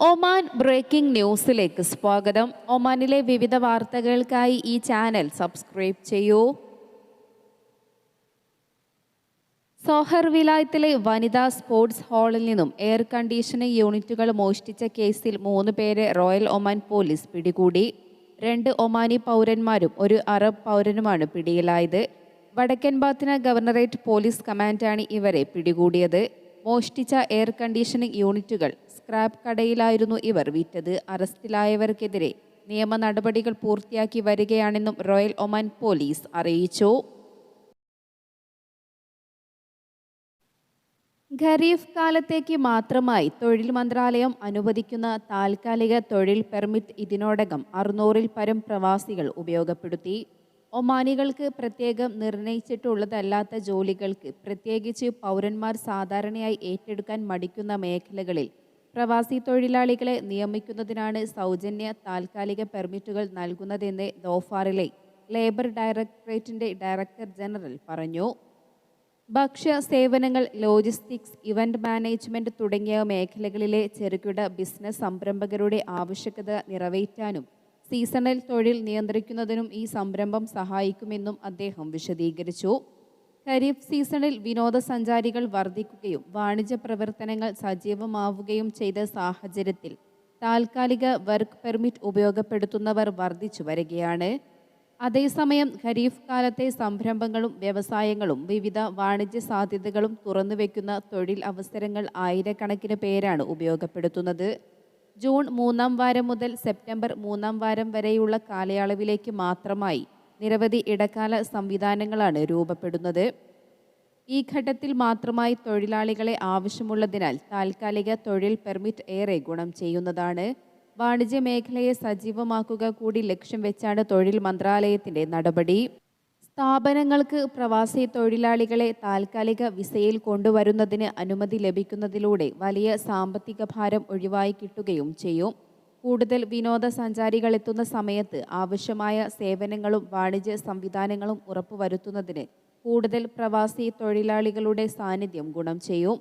Oman breaking ന്യൂസിലേക്ക് സ്വാഗതം. ഒമാനിലെ വിവിധ വാർത്തകൾക്കായി ഈ ചാനൽ സബ്സ്ക്രൈബ് ചെയ്യൂ. സോഹർ വിലായത്തിലെ വനിതാ സ്പോർട്സ് ഹാളിൽ നിന്നും എയർ കണ്ടീഷനിംഗ് യൂണിറ്റുകൾ മോഷ്ടിച്ച കേസിൽ മൂന്ന് പേരെ റോയൽ ഒമാൻ പോലീസ് പിടികൂടി. രണ്ട് ഒമാനി പൗരന്മാരും ഒരു അറബ് പൗരനുമാണ് പിടിയിലായത്. വടക്കൻ ബാത്തിന ഗവർണറേറ്റ് പോലീസ് കമാൻഡാണ് ഇവരെ പിടികൂടിയത്. മോഷ്ടിച്ച എയർ കണ്ടീഷനിംഗ് യൂണിറ്റുകൾ സ്ക്രാപ്പ് കടയിലായിരുന്നു ഇവർ വിറ്റത്. അറസ്റ്റിലായവർക്കെതിരെ നിയമ നടപടികൾ പൂർത്തിയാക്കി വരികയാണെന്നും റോയൽ ഒമാൻ പോലീസ് അറിയിച്ചു. ഖരീഫ് കാലത്തേക്ക് മാത്രമായി തൊഴിൽ മന്ത്രാലയം അനുവദിക്കുന്ന താൽക്കാലിക തൊഴിൽ പെർമിറ്റ് ഇതിനോടകം അറുന്നൂറിൽ പരം പ്രവാസികൾ ഉപയോഗപ്പെടുത്തി. ഒമാനികൾക്ക് പ്രത്യേകം നിർണയിച്ചിട്ടുള്ളതല്ലാത്ത ജോലികൾക്ക് പ്രത്യേകിച്ച് പൗരന്മാർ സാധാരണയായി ഏറ്റെടുക്കാൻ മടിക്കുന്ന മേഖലകളിൽ പ്രവാസി തൊഴിലാളികളെ നിയമിക്കുന്നതിനാണ് സൗജന്യ താൽക്കാലിക പെർമിറ്റുകൾ നൽകുന്നതെന്ന് ദോഫാറിലെ ലേബർ ഡയറക്ടറേറ്റിന്റെ ഡയറക്ടർ ജനറൽ പറഞ്ഞു. ഭക്ഷ്യ സേവനങ്ങൾ ലോജിസ്റ്റിക്സ് ഇവന്റ് മാനേജ്മെന്റ് തുടങ്ങിയ മേഖലകളിലെ ചെറുകിട ബിസിനസ് സംരംഭകരുടെ ആവശ്യകത നിറവേറ്റാനും സീസണൽ തൊഴിൽ നിയന്ത്രിക്കുന്നതിനും ഈ സംരംഭം സഹായിക്കുമെന്നും അദ്ദേഹം വിശദീകരിച്ചു. ഖരീഫ് സീസണിൽ വിനോദസഞ്ചാരികൾ വർദ്ധിക്കുകയും വാണിജ്യ പ്രവർത്തനങ്ങൾ സജീവമാവുകയും ചെയ്ത സാഹചര്യത്തിൽ താൽക്കാലിക വർക്ക് പെർമിറ്റ് ഉപയോഗപ്പെടുത്തുന്നവർ വർദ്ധിച്ചു വരികയാണ്. അതേസമയം ഖരീഫ് കാലത്തെ സംരംഭങ്ങളും വ്യവസായങ്ങളും വിവിധ വാണിജ്യ സാധ്യതകളും തുറന്നുവെക്കുന്ന തൊഴിൽ അവസരങ്ങൾ ആയിരക്കണക്കിന് പേരാണ് ഉപയോഗപ്പെടുത്തുന്നത്. ജൂൺ മൂന്നാം വാരം മുതൽ സെപ്റ്റംബർ മൂന്നാം വാരം വരെയുള്ള കാലയളവിലേക്ക് മാത്രമായി നിരവധി ഇടക്കാല സംവിധാനങ്ങളാണ് രൂപപ്പെടുന്നത്. ഈ ഘട്ടത്തിൽ മാത്രമായി തൊഴിലാളികളെ ആവശ്യമുള്ളതിനാൽ താൽക്കാലിക തൊഴിൽ പെർമിറ്റ് ഏറെ ഗുണം ചെയ്യുന്നതാണ്. വാണിജ്യ മേഖലയെ സജീവമാക്കുക കൂടി ലക്ഷ്യം വെച്ചാണ് തൊഴിൽ മന്ത്രാലയത്തിന്റെ നടപടി. സ്ഥാപനങ്ങൾക്ക് പ്രവാസി തൊഴിലാളികളെ താൽക്കാലിക വിസയിൽ കൊണ്ടുവരുന്നതിന് അനുമതി ലഭിക്കുന്നതിലൂടെ വലിയ സാമ്പത്തിക ഭാരം ഒഴിവായി കിട്ടുകയും ചെയ്യും. കൂടുതൽ വിനോദസഞ്ചാരികൾ എത്തുന്ന സമയത്ത് ആവശ്യമായ സേവനങ്ങളും വാണിജ്യ സംവിധാനങ്ങളും ഉറപ്പുവരുത്തുന്നതിന് കൂടുതൽ പ്രവാസി തൊഴിലാളികളുടെ സാന്നിധ്യം ഗുണം ചെയ്യും.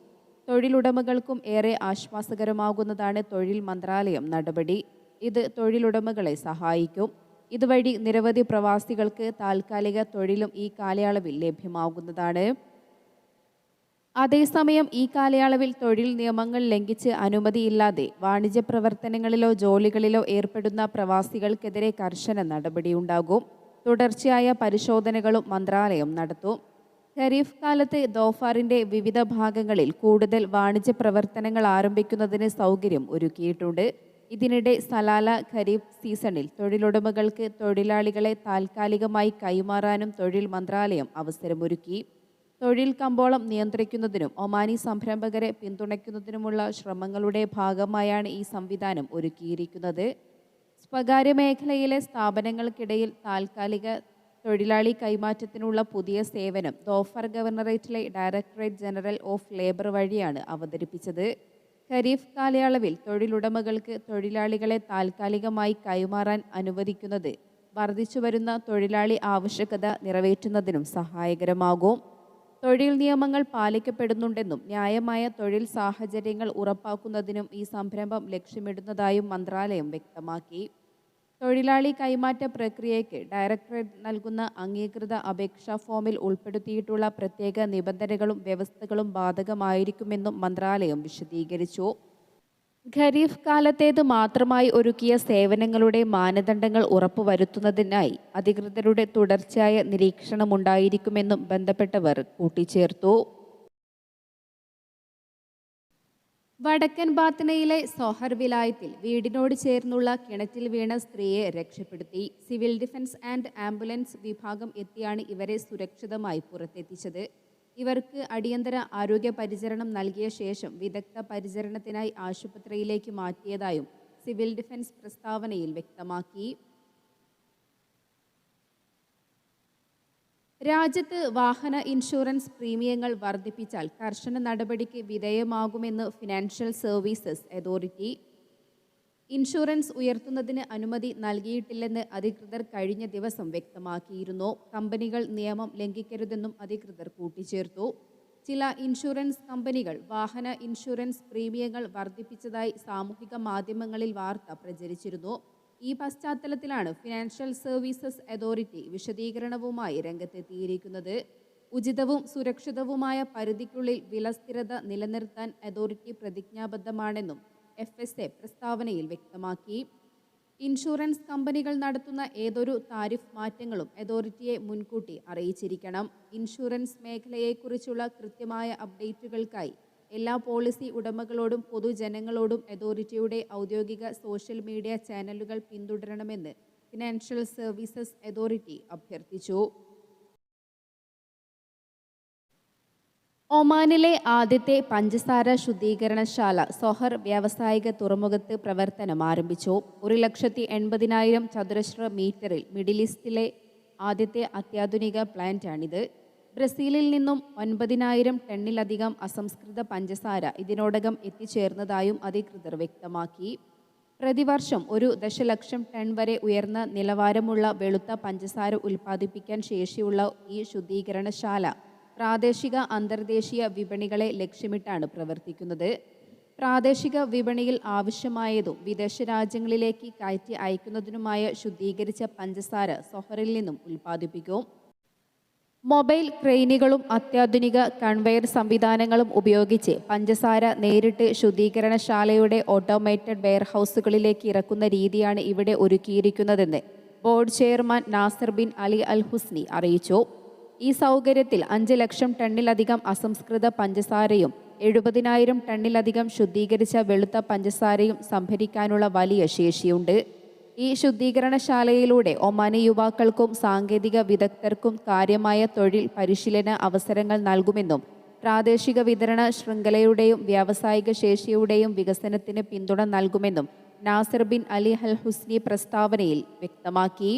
തൊഴിലുടമകൾക്കും ഏറെ ആശ്വാസകരമാകുന്നതാണ് തൊഴിൽ മന്ത്രാലയം നടപടി. ഇത് തൊഴിലുടമകളെ സഹായിക്കും. ഇതുവഴി നിരവധി പ്രവാസികൾക്ക് താൽക്കാലിക തൊഴിലും ഈ കാലയളവിൽ ലഭ്യമാകുന്നതാണ്. അതേസമയം ഈ കാലയളവിൽ തൊഴിൽ നിയമങ്ങൾ ലംഘിച്ച് അനുമതിയില്ലാതെ വാണിജ്യ പ്രവർത്തനങ്ങളിലോ ജോലികളിലോ ഏർപ്പെടുന്ന പ്രവാസികൾക്കെതിരെ കർശന നടപടിയുണ്ടാകും. തുടർച്ചയായ പരിശോധനകളും മന്ത്രാലയം നടത്തും. ഖരീഫ് കാലത്ത് ദോഫാറിന്റെ വിവിധ ഭാഗങ്ങളിൽ കൂടുതൽ വാണിജ്യ പ്രവർത്തനങ്ങൾ ആരംഭിക്കുന്നതിന് സൗകര്യം ഒരുക്കിയിട്ടുണ്ട്. ഇതിനിടെ സലാല ഖരീഫ് സീസണിൽ തൊഴിലുടമകൾക്ക് തൊഴിലാളികളെ താൽക്കാലികമായി കൈമാറാനും തൊഴിൽ മന്ത്രാലയം അവസരമൊരുക്കി. തൊഴിൽ കമ്പോളം നിയന്ത്രിക്കുന്നതിനും ഒമാനി സംരംഭകരെ പിന്തുണയ്ക്കുന്നതിനുമുള്ള ശ്രമങ്ങളുടെ ഭാഗമായാണ് ഈ സംവിധാനം ഒരുക്കിയിരിക്കുന്നത്. സ്വകാര്യ മേഖലയിലെ സ്ഥാപനങ്ങൾക്കിടയിൽ താൽക്കാലിക തൊഴിലാളി കൈമാറ്റത്തിനുള്ള പുതിയ സേവനം ദോഫർ ഗവർണറേറ്റിലെ ഡയറക്ടറേറ്റ് ജനറൽ ഓഫ് ലേബർ വഴിയാണ് അവതരിപ്പിച്ചത്. ഖരീഫ് കാലയളവിൽ തൊഴിലുടമകൾക്ക് തൊഴിലാളികളെ താൽക്കാലികമായി കൈമാറാൻ അനുവദിക്കുന്നത് വർദ്ധിച്ചുവരുന്ന തൊഴിലാളി ആവശ്യകത നിറവേറ്റുന്നതിനും സഹായകരമാകും. തൊഴിൽ നിയമങ്ങൾ പാലിക്കപ്പെടുന്നുണ്ടെന്നും ന്യായമായ തൊഴിൽ സാഹചര്യങ്ങൾ ഉറപ്പാക്കുന്നതിനും ഈ സംരംഭം ലക്ഷ്യമിടുന്നതായും മന്ത്രാലയം വ്യക്തമാക്കി. തൊഴിലാളി കൈമാറ്റ പ്രക്രിയയ്ക്ക് ഡയറക്ടറേറ്റ് നൽകുന്ന അംഗീകൃത അപേക്ഷാ ഫോമിൽ ഉൾപ്പെടുത്തിയിട്ടുള്ള പ്രത്യേക നിബന്ധനകളും വ്യവസ്ഥകളും ബാധകമായിരിക്കുമെന്നും മന്ത്രാലയം വിശദീകരിച്ചു. ഖരീഫ് കാലത്തേത് മാത്രമായി ഒരുക്കിയ സേവനങ്ങളുടെ മാനദണ്ഡങ്ങൾ ഉറപ്പുവരുത്തുന്നതിനായി അധികൃതരുടെ തുടർച്ചയായ നിരീക്ഷണമുണ്ടായിരിക്കുമെന്നും ബന്ധപ്പെട്ടവർ കൂട്ടിച്ചേർത്തു. വടക്കൻ ബാത്തനയിലെ സോഹർ വിലായത്തിൽ വീടിനോട് ചേർന്നുള്ള കിണറ്റിൽ വീണ സ്ത്രീയെ രക്ഷപ്പെടുത്തി. സിവിൽ ഡിഫൻസ് ആൻഡ് ആംബുലൻസ് വിഭാഗം എത്തിയാണ് ഇവരെ സുരക്ഷിതമായി പുറത്തെത്തിച്ചത്. ഇവർക്ക് അടിയന്തര ആരോഗ്യ പരിചരണം നൽകിയ ശേഷം വിദഗ്ധ പരിചരണത്തിനായി ആശുപത്രിയിലേക്ക് മാറ്റിയതായും സിവിൽ ഡിഫൻസ് പ്രസ്താവനയിൽ വ്യക്തമാക്കി. രാജ്യത്ത് വാഹന ഇൻഷുറൻസ് പ്രീമിയങ്ങൾ വർദ്ധിപ്പിച്ചാൽ കർശന നടപടിക്ക് വിധേയമാകുമെന്ന് ഫിനാൻഷ്യൽ സർവീസസ് അതോറിറ്റി. ഇൻഷുറൻസ് ഉയർത്തുന്നതിന് അനുമതി നൽകിയിട്ടില്ലെന്ന് അധികൃതർ കഴിഞ്ഞ ദിവസം വ്യക്തമാക്കിയിരുന്നു. കമ്പനികൾ നിയമം ലംഘിക്കരുതെന്നും അധികൃതർ കൂട്ടിച്ചേർത്തു. ചില ഇൻഷുറൻസ് കമ്പനികൾ വാഹന ഇൻഷുറൻസ് പ്രീമിയങ്ങൾ വർദ്ധിപ്പിച്ചതായി സാമൂഹിക മാധ്യമങ്ങളിൽ വാർത്ത പ്രചരിച്ചിരുന്നു. ഈ പശ്ചാത്തലത്തിലാണ് ഫിനാൻഷ്യൽ സർവീസസ് അതോറിറ്റി വിശദീകരണവുമായി രംഗത്തെത്തിയിരിക്കുന്നത്. ഉചിതവും സുരക്ഷിതവുമായ പരിധിക്കുള്ളിൽ വില സ്ഥിരത നിലനിർത്താൻ അതോറിറ്റി പ്രതിജ്ഞാബദ്ധമാണെന്നും എഫ് എസ് എ പ്രസ്താവനയിൽ വ്യക്തമാക്കി. ഇൻഷുറൻസ് കമ്പനികൾ നടത്തുന്ന ഏതൊരു താരിഫ് മാറ്റങ്ങളും അതോറിറ്റിയെ മുൻകൂട്ടി അറിയിച്ചിരിക്കണം. ഇൻഷുറൻസ് മേഖലയെക്കുറിച്ചുള്ള കൃത്യമായ അപ്ഡേറ്റുകൾക്കായി എല്ലാ പോളിസി ഉടമകളോടും പൊതുജനങ്ങളോടും അതോറിറ്റിയുടെ ഔദ്യോഗിക സോഷ്യൽ മീഡിയ ചാനലുകൾ പിന്തുടരണമെന്ന് ഫിനാൻഷ്യൽ സർവീസസ് അതോറിറ്റി അഭ്യർത്ഥിച്ചു. ഒമാനിലെ ആദ്യത്തെ പഞ്ചസാര ശുദ്ധീകരണശാല സൊഹർ വ്യാവസായിക തുറമുഖത്ത് പ്രവർത്തനം ആരംഭിച്ചു. ഒരു ലക്ഷത്തി എൺപതിനായിരം ചതുരശ്ര മീറ്ററിൽ മിഡിൽ ഈസ്റ്റിലെ ആദ്യത്തെ അത്യാധുനിക പ്ലാന്റാണിത്. ബ്രസീലിൽ നിന്നും ഒൻപതിനായിരം ടണ്ണിലധികം അസംസ്കൃത പഞ്ചസാര ഇതിനോടകം എത്തിച്ചേർന്നതായും അധികൃതർ വ്യക്തമാക്കി. പ്രതിവർഷം ഒരു ദശലക്ഷം ടൺ വരെ ഉയർന്ന നിലവാരമുള്ള വെളുത്ത പഞ്ചസാര ഉൽപ്പാദിപ്പിക്കാൻ ശേഷിയുള്ള ഈ ശുദ്ധീകരണശാല പ്രാദേശിക അന്തർദേശീയ വിപണികളെ ലക്ഷ്യമിട്ടാണ് പ്രവർത്തിക്കുന്നത്. പ്രാദേശിക വിപണിയിൽ ആവശ്യമായതും വിദേശ രാജ്യങ്ങളിലേക്ക് കയറ്റി അയക്കുന്നതിനുമായ ശുദ്ധീകരിച്ച പഞ്ചസാര സൊഹറിൽ നിന്നും ഉൽപ്പാദിപ്പിക്കും. മൊബൈൽ ക്രെയിനുകളും അത്യാധുനിക കൺവെയർ സംവിധാനങ്ങളും ഉപയോഗിച്ച് പഞ്ചസാര നേരിട്ട് ശുദ്ധീകരണശാലയുടെ ഓട്ടോമേറ്റഡ് വെയർഹൌസുകളിലേക്ക് ഇറക്കുന്ന രീതിയാണ് ഇവിടെ ഒരുക്കിയിരിക്കുന്നതെന്ന് board chairman Nasser bin Ali Al Husni അറിയിച്ചു. ഈ സൗകര്യത്തിൽ അഞ്ച് ലക്ഷം ടണ്ണിലധികം അസംസ്കൃത പഞ്ചസാരയും എഴുപതിനായിരം ടണ്ണിലധികം ശുദ്ധീകരിച്ച വെളുത്ത പഞ്ചസാരയും സംഭരിക്കാനുള്ള വലിയ ശേഷിയുണ്ട്. ഈ ശുദ്ധീകരണശാലയിലൂടെ ഒമാനി യുവാക്കൾക്കും സാങ്കേതിക വിദഗ്ധർക്കും കാര്യമായ തൊഴിൽ പരിശീലന അവസരങ്ങൾ നൽകുമെന്നും പ്രാദേശിക വിതരണ ശൃംഖലയുടെയും വ്യാവസായിക ശേഷിയുടെയും വികസനത്തിന് പിന്തുണ നൽകുമെന്നും Nasser bin Ali Al Husni പ്രസ്താവനയിൽ വ്യക്തമാക്കി.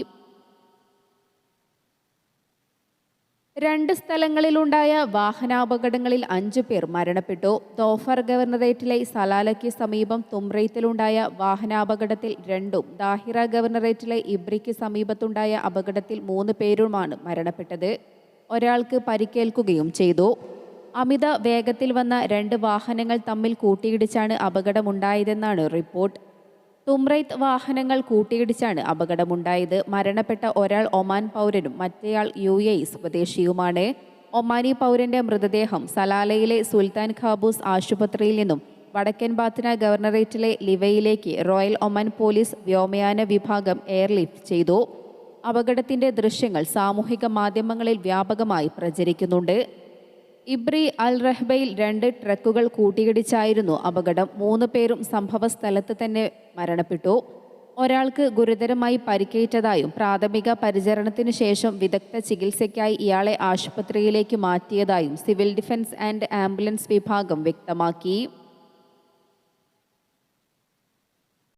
രണ്ട് സ്ഥലങ്ങളിലുണ്ടായ വാഹനാപകടങ്ങളിൽ അഞ്ചു പേർ മരണപ്പെട്ടു. ദോഫർ ഗവർണറേറ്റിലെ സലാലയ്ക്ക് സമീപം തുമ്രൈത്തിലുണ്ടായ വാഹനാപകടത്തിൽ രണ്ടും ദാഹിറ ഗവർണറേറ്റിലെ ഇബ്രിക്ക് സമീപത്തുണ്ടായ അപകടത്തിൽ മൂന്ന് പേരുമാണ് മരണപ്പെട്ടത്. ഒരാൾക്ക് പരിക്കേൽക്കുകയും ചെയ്തു. അമിത വേഗത്തിൽ വന്ന രണ്ട് വാഹനങ്ങൾ തമ്മിൽ കൂട്ടിയിടിച്ചാണ് അപകടമുണ്ടായതെന്നാണ് റിപ്പോർട്ട്. തുമ്രൈത്ത് വാഹനങ്ങൾ കൂട്ടിയിടിച്ചാണ് അപകടമുണ്ടായത്. മരണപ്പെട്ട ഒരാൾ ഒമാൻ പൗരനും മറ്റേയാൾ യു എ സ്വദേശിയുമാണ്. ഒമാനി പൗരന്റെ മൃതദേഹം സലാലയിലെ സുൽത്താൻ ഖാബൂസ് ആശുപത്രിയിൽ നിന്നും വടക്കൻ ബാത്തിന ഗവർണറേറ്റിലെ ലിവയിലേക്ക് റോയൽ ഒമാൻ പോലീസ് വ്യോമയാന വിഭാഗം എയർലിഫ്റ്റ് ചെയ്തു. അപകടത്തിന്റെ ദൃശ്യങ്ങൾ സാമൂഹിക മാധ്യമങ്ങളിൽ വ്യാപകമായി പ്രചരിക്കുന്നുണ്ട്. ഇബ്രി അൽ റഹ്ബയിൽ രണ്ട് ട്രക്കുകൾ കൂട്ടിയിടിച്ചായിരുന്നു അപകടം. മൂന്ന് പേരും സംഭവ സ്ഥലത്ത് തന്നെ മരണപ്പെട്ടു. ഒരാൾക്ക് ഗുരുതരമായി പരിക്കേറ്റതായും പ്രാഥമിക പരിചരണത്തിനു ശേഷം വിദഗ്ധ ചികിത്സയ്ക്കായി ഇയാളെ ആശുപത്രിയിലേക്ക് മാറ്റിയതായും സിവിൽ ഡിഫൻസ് ആൻഡ് ആംബുലൻസ് വിഭാഗം വ്യക്തമാക്കി.